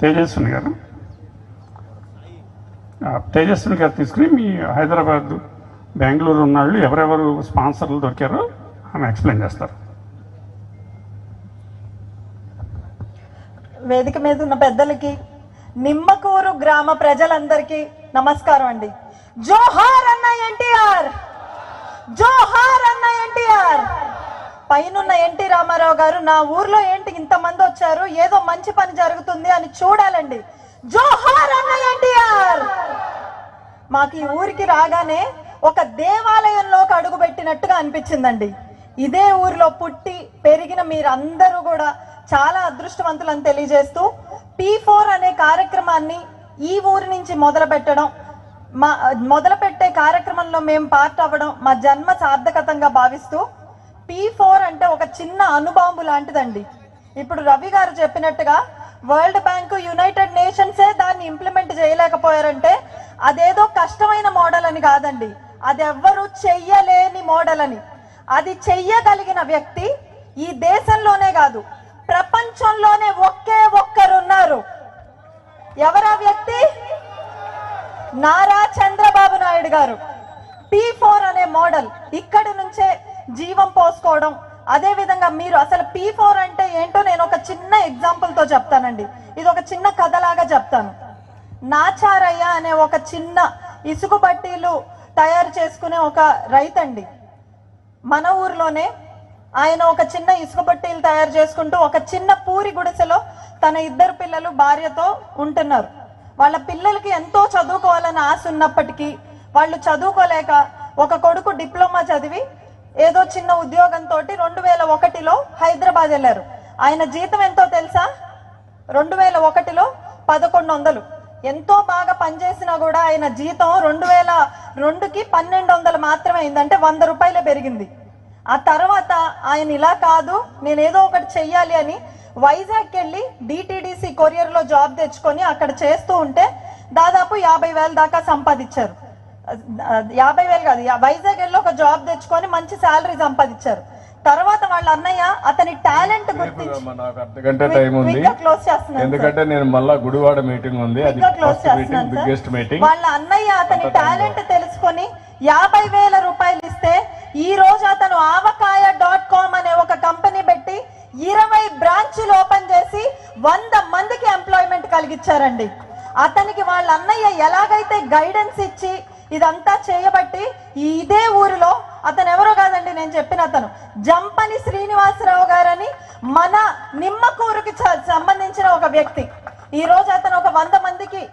తేజస్విని గారు. తేజస్విని గారు తీసుకుని మీ హైదరాబాద్ బెంగళూరు ఉన్న వాళ్ళు ఎవరెవరు స్పాన్సర్లు దొరికారో ఆమె ఎక్స్ప్లెయిన్ చేస్తారు. వేదిక మీద ఉన్న పెద్దలకి నిమ్మకూరు గ్రామ ప్రజలందరికీ నమస్కారం అండి. జోహార్ అన్న ఎన్టీఆర్! జోహార్ అన్న ఎన్టీఆర్! పైనున్న ఎన్టీ రామారావు గారు నా ఊర్లో ఏంటి ఇంతమంది వచ్చారు? ఏదో మంచి పని జరుగుతుంది అని చూడాలండి. జోహార్ అన్న ఎన్టీఆర్! మాకు ఈ ఊరికి రాగానే ఒక దేవాలయంలోకి అడుగు పెట్టినట్టుగా అనిపించిందండి. ఇదే ఊరిలో పుట్టి పెరిగిన మీరందరూ కూడా చాలా అదృష్టవంతులని తెలియజేస్తూ పీ ఫోర్ అనే కార్యక్రమాన్ని ఈ ఊరి నుంచి మొదలు పెట్టడం మా మొదలు పెట్టే కార్యక్రమంలో మేము పార్ట్ అవ్వడం మా జన్మ సార్థకతంగా భావిస్తూ పీ ఫోర్ అంటే ఒక చిన్న అణుబాంబు లాంటిదండి. ఇప్పుడు రవి గారు చెప్పినట్టుగా వరల్డ్ బ్యాంకు యునైటెడ్ నేషన్సే దాన్ని ఇంప్లిమెంట్ చేయలేకపోయారంటే అదేదో కష్టమైన మోడల్ అని కాదండి. అది ఎవ్వరు చెయ్యలేని మోడల్ అని. అది చెయ్యగలిగిన వ్యక్తి ఈ దేశంలోనే కాదు ప్రపంచంలోనే ఒకే ఒక్కరున్నారు. ఎవరా వ్యక్తి? నారా చంద్రబాబు నాయుడు గారు. పీ ఫోర్ అనే మోడల్ ఇక్కడి నుంచే జీవం పోసుకోవడం. అదే విధంగా మీరు అసలు పీ ఫోర్ అంటే ఏంటో నేను ఒక చిన్న ఎగ్జాంపుల్తో చెప్తానండి. ఇది ఒక చిన్న కథలాగా చెప్తాను. నాచారయ్య అనే ఒక చిన్న ఇసుక బట్టీలు తయారు చేసుకునే ఒక రైతండి. మన ఊర్లోనే ఆయన ఒక చిన్న ఇసుక బట్టీలు తయారు చేసుకుంటూ ఒక చిన్న పూరి గుడిసెలో తన ఇద్దరు పిల్లలు భార్యతో ఉంటున్నారు. వాళ్ళ పిల్లలకి ఎంతో చదువుకోవాలని ఆశ ఉన్నప్పటికీ వాళ్ళు చదువుకోలేక ఒక కొడుకు డిప్లొమా చదివి ఏదో చిన్న ఉద్యోగంతో రెండు వేల ఒకటిలో హైదరాబాద్ వెళ్ళారు. ఆయన జీతం ఎంతో తెలుసా? రెండు వేల ఒకటిలో పదకొండు వందలు. ఎంతో బాగా పనిచేసినా కూడా ఆయన జీతం రెండు వేల రెండుకి పన్నెండు వందలు మాత్రమే అయింది అంటే వంద రూపాయలే పెరిగింది. ఆ తర్వాత ఆయన ఇలా కాదు నేను ఏదో ఒకటి చెయ్యాలి అని వైజాగ్ వెళ్ళి డిటిడిసి కొరియర్లో జాబ్ తెచ్చుకొని అక్కడ చేస్తూ ఉంటే దాదాపు యాభై వేల దాకా సంపాదించారు. యాభై వేలు కాదు. వైజాగ్ వెళ్ళి ఒక జాబ్ తెచ్చుకొని మంచి శాలరీ సంపాదించారు. తర్వాత వాళ్ళ అన్నయ్య అతని టాలెంట్ గుర్తించి చేస్తున్నాను ఎందుకంటే నేను మళ్ళా గుడివాడ మీటింగ్ ఉంది. క్లోజ్ చేస్తున్నాను వాళ్ళ అన్నయ్య అతని టాలెంట్ తెలుసుకొని యాభై వేల రూపాయలు ఇస్తే ఈ రోజు అతను ఆవకాయ డాట్ కామ్ అనే ఒక కంపెనీ పెట్టి ఇరవై బ్రాంచ్లు ఓపెన్ చేసి వంద మందికి ఎంప్లాయ్మెంట్ కలిగించారండి అతనికి వాళ్ళ అన్నయ్య ఎలాగైతే గైడెన్స్ ఇచ్చి ఇదంతా చేయబట్టి ఇదే ఊరిలో అతను ఎవరో కాదండి నేను చెప్పిన అతను. జంపని శ్రీనివాసరావు గారని మన నిమ్మకూరుకి చ- సంబంధించిన ఒక వ్యక్తి. ఈ రోజు అతను ఒక వంద మందికి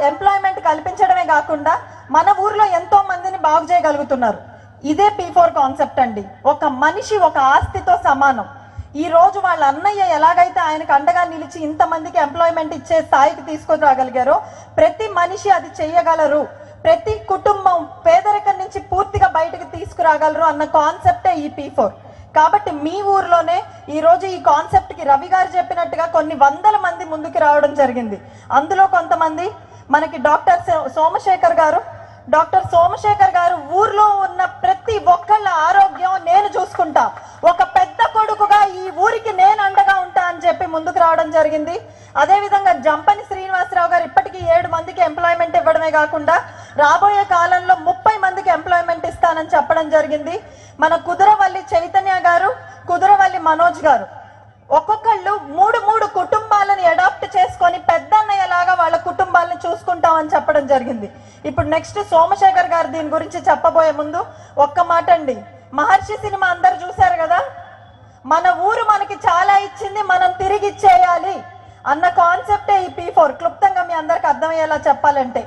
ఎంప్లాయ్మెంట్ కల్పించడమే కాకుండా మన ఊర్లో ఎంతో మందిని బాగు చేయగలుగుతున్నారు. ఇదే పీ ఫోర్ కాన్సెప్ట్ అండి. ఒక మనిషి ఒక ఆస్తితో సమానం. ఈ రోజు వాళ్ళ అన్నయ్య ఎలాగైతే ఆయనకు అండగా నిలిచి ఇంతమందికి ఎంప్లాయ్మెంట్ ఇచ్చే స్థాయికి తీసుకురాగలిగారో ప్రతి మనిషి అది చేయగలరు. ప్రతి కుటుంబం పేదరికం నుంచి పూర్తిగా బయటకు తీసుకురాగలరు అన్న కాన్సెప్టే ఈ పీ ఫోర్ కాబట్టి మీ ఊర్లోనే ఈ రోజు ఈ కాన్సెప్ట్కి రవి గారు చెప్పినట్టుగా కొన్ని వందల మంది ముందుకు రావడం జరిగింది. అందులో కొంతమంది మనకి డాక్టర్ సోమశేఖర్ గారు డాక్టర్ సోమశేఖర్ గారు ఊర్లో ఉన్న ప్రతి ఒక్కళ్ళ ఆరోగ్యం నేను చూసుకుంటా. ఒక పెద్ద కొడుకుగా ఈ ఊరికి నేను అండ అని చెప్పి ముందుకు రావడం జరిగింది. అదేవిధంగా జంపని శ్రీనివాసరావు గారు ఇప్పటికీ ఏడు మందికి ఎంప్లాయ్మెంట్ ఇవ్వడమే కాకుండా రాబోయే కాలంలో ముప్పై మందికి ఎంప్లాయ్మెంట్ ఇస్తానని చెప్పడం జరిగింది. మన కుదురవల్లి చైతన్య గారు కుదురవల్లి మనోజ్ గారు ఒక్కొక్కళ్ళు మూడు మూడు కుటుంబాలను అడాప్ట్ చేసుకొని పెద్ద అన్నయ్యలాగా వాళ్ళ కుటుంబాలను చూసుకుంటామని చెప్పడం జరిగింది. ఇప్పుడు నెక్స్ట్ సోమశేఖర్ గారు దీని గురించి చెప్పబోయే ముందు ఒక్క మాట అండి మహర్షి సినిమా అందరు చూశారు కదా? మన ఊరు మనకి చాలా ఇచ్చింది మనం తిరిగి ఇచ్చేయాలి అన్న కాన్సెప్టే ఈ పీ ఫోర్ క్లుప్తంగా మీ అందరికి అర్థమయ్యేలా చెప్పాలంటే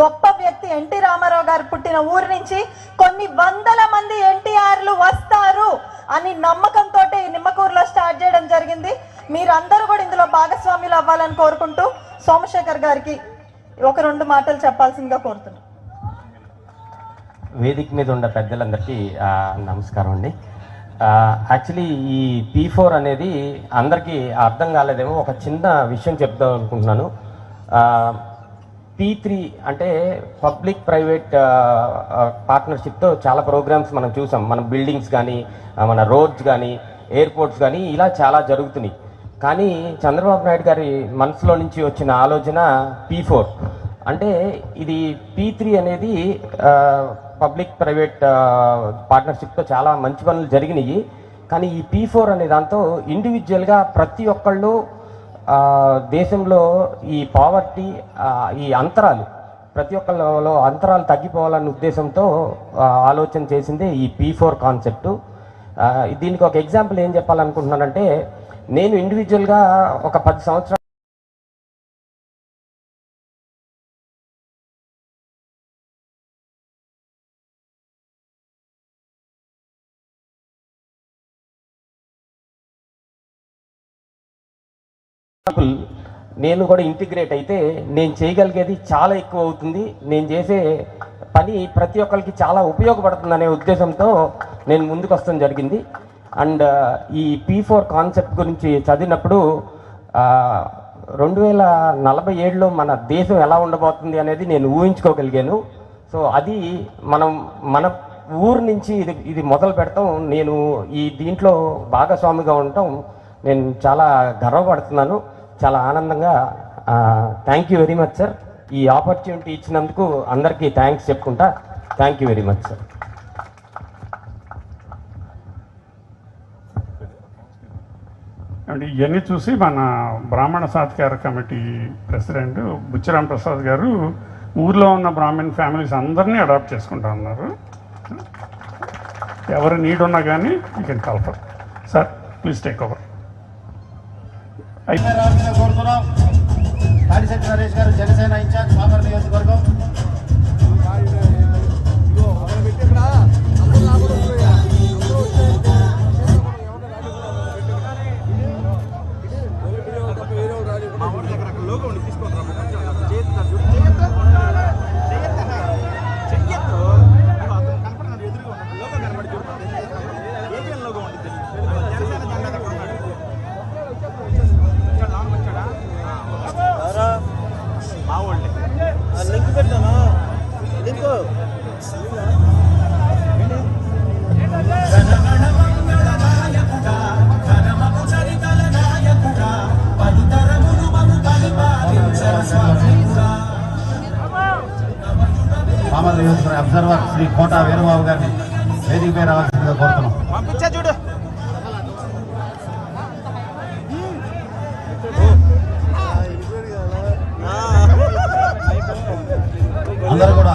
గొప్ప వ్యక్తి ఎన్టీ రామారావు గారు పుట్టిన ఊరు నుంచి కొన్ని వందల మంది ఎన్టీఆర్లు వస్తారు అని నమ్మకంతో ఈ నిమ్మకూరులో స్టార్ట్ చేయడం జరిగింది. మీరందరూ కూడా ఇందులో భాగస్వాములు అవ్వాలని కోరుకుంటూ సోమశేఖర్ గారికి ఒక రెండు మాటలు చెప్పాల్సిందిగా కోరుతున్నాను వేదిక మీద ఉన్న పెద్దలందరికీ నమస్కారం అండి. యాక్చువల్లీ ఈ పీ ఫోర్ అనేది అందరికీ అర్థం కాలేదేమో ఒక చిన్న విషయం చెప్దాం అనుకుంటున్నాను. పీ త్రీ అంటే పబ్లిక్ ప్రైవేట్ పార్ట్నర్షిప్తో చాలా ప్రోగ్రామ్స్ మనం చూసాం. మన బిల్డింగ్స్ కానీ మన రోడ్స్ కానీ ఎయిర్పోర్ట్స్ కానీ ఇలా చాలా జరుగుతున్నాయి. కానీ చంద్రబాబు నాయుడు గారి మనసులో నుంచి వచ్చిన ఆలోచన పీ ఫోర్ అంటే ఇది పీ త్రీ అనేది పబ్లిక్ ప్రైవేట్ పార్ట్నర్షిప్తో చాలా మంచి పనులు జరిగినాయి. కానీ ఈ పీ ఫోర్ అనే దాంతో ఇండివిజువల్గా ప్రతి ఒక్కళ్ళు దేశంలో ఈ పావర్టీ ఈ అంతరాలు ప్రతి ఒక్కళ్ళలో అంతరాలు తగ్గిపోవాలన్న ఉద్దేశంతో ఆలోచన చేసిందే ఈ పీ ఫోర్ కాన్సెప్ట్. దీనికి ఒక ఎగ్జాంపుల్ ఏం చెప్పాలనుకుంటున్నానంటే నేను ఇండివిజువల్గా ఒక పది సంవత్సరాలు పీపుల్ నేను కూడా ఇంటిగ్రేట్ అయితే నేను చేయగలిగేది చాలా ఎక్కువ అవుతుంది. నేను చేసే పని ప్రతి ఒక్కరికి చాలా ఉపయోగపడుతుంది అనే ఉద్దేశంతో నేను ముందుకు వస్తాం జరిగింది. అండ్ ఈ పీ ఫోర్ కాన్సెప్ట్ గురించి చదివినప్పుడు రెండు వేల నలభై ఏడులో మన దేశం ఎలా ఉండబోతుంది అనేది నేను ఊహించుకోగలిగాను. సో అది మనం మన ఊరు నుంచి ఇది ఇది మొదలు పెడతాం. నేను ఈ దీంట్లో భాగస్వామిగా ఉండటం నేను చాలా గర్వపడుతున్నాను. చాలా ఆనందంగా thank you very much sir ఈ ఆపర్చునిటీ ఇచ్చినందుకు అందరికీ థ్యాంక్స్ చెప్పుకుంటా. Thank you very much sir అంటే ఇవన్నీ చూసి మన బ్రాహ్మణ సాధికార కమిటీ ప్రెసిడెంట్ బుచ్చిరాం ప్రసాద్ గారు ఊర్లో ఉన్న బ్రాహ్మణ్ ఫ్యామిలీస్ అందరినీ అడాప్ట్ చేసుకుంటా ఉన్నారు. ఎవరు నీడ్ ఉన్నా కానీ you can call for sir please take over రావాల్సిందిగా కోరుతున్నాం. తాడిశెట్టి నరేష్ గారు జనసేన ఇన్ఛార్జ్ మామర్ నియోజకవర్గం. నియోజకవర్గం అబ్జర్వర్ శ్రీ కోట వీరబాబు గారిని వేదికపై రావాల్సిందిగా కోరుతున్నాం. చూడు. అందరూ కూడా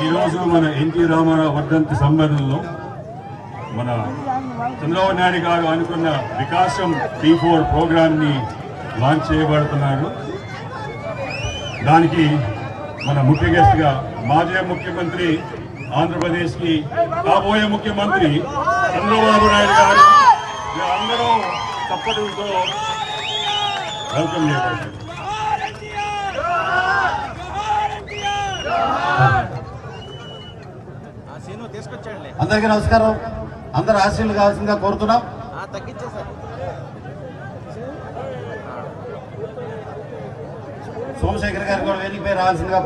ఈరోజు మన ఎన్టీ రామారావు వర్ధంతి సంబంధంలో మన చంద్రబాబు నాయుడు గారు అనుకున్న వికాసం టీ ఫోర్ ప్రోగ్రామ్ని లాంచ్ చేయబడుతున్నారు దానికి మన ముఖ్య గెస్ట్గా మాజీ ముఖ్యమంత్రి ఆంధ్రప్రదేశ్కి కాబోయే ముఖ్యమంత్రి చంద్రబాబు నాయుడు గారు అందరూ తప్పటితో వెల్కమ్ చేయబడుతున్నారు అందరికీ నమస్కారం. అందరు ఆశీర్లు కావాల్సిందిగా కోరుతున్నాం. సోమశేఖర్ గారు కూడా వేదికపై రావాల్సిందిగా